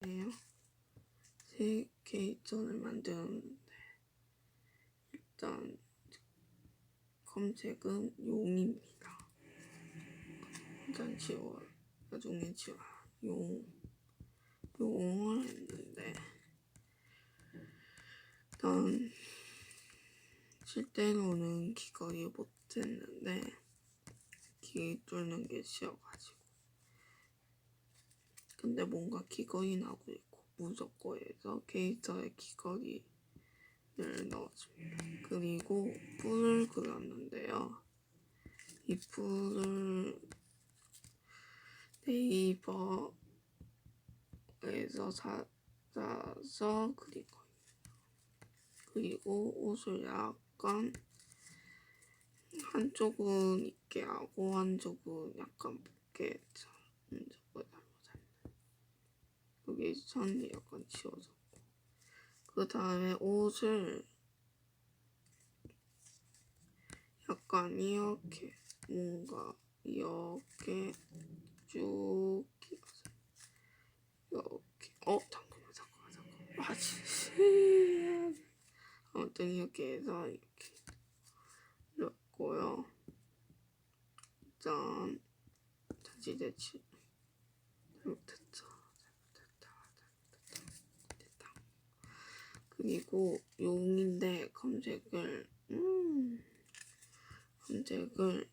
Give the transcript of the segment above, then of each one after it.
네요. 새 캐릭터를 만드는데 일단 검색은 용입니다. 일단 지워 나중에 지워 용 용을 했는데 일단 실제로는 기거리 못했는데 기 뚫는 게 쉬워가지고 근데 뭔가 기거리 나고 있고 무섭고 해서 캐릭터의 기거리를 넣어줍니다. 그리고 뿔을 그렸는데요. 이 뿔을 네이버에서 찾아서 그린 거예요. 그리고 옷을 약간 한쪽은 있게 하고 한쪽은 약간 저거 잘못했네. 여기 선이 약간 지워졌고. 그 다음에 옷을 약간 이렇게 뭔가 이렇게 쭉 이렇게. 어 잠깐만 잠깐만 잠깐만. 아 진짜 아무튼 이렇게 해서 이렇게 넣고요. 일단 다시 대치 잘못했죠 잘못했다 잘못했다 됐다 그리고 용인데 검색을 음 검색을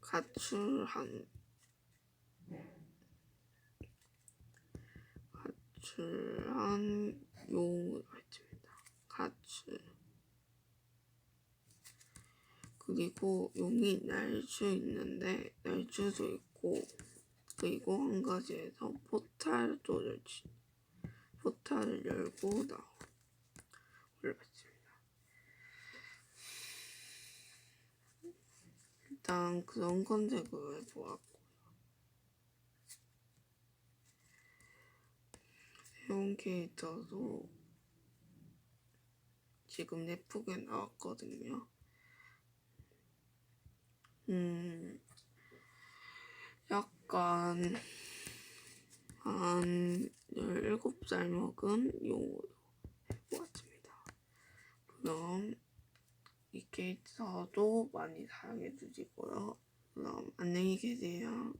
가출한 가출한 용으로 했습니다. 가출 그리고 용이 날 수 있는데 날 수도 있고 그리고 한 가지에서 포탈도를 치 포탈을 열고 나오 올라왔습니다. 일단 그런 컨셉으로 해보았고 새로운 캐릭터도 지금 예쁘게 나왔거든요. 음, 약간 한 17살 먹은 용으로 해보았습니다. 그럼 이 캐릭터도 많이 사랑해 주시고요. 그럼 안녕히 계세요.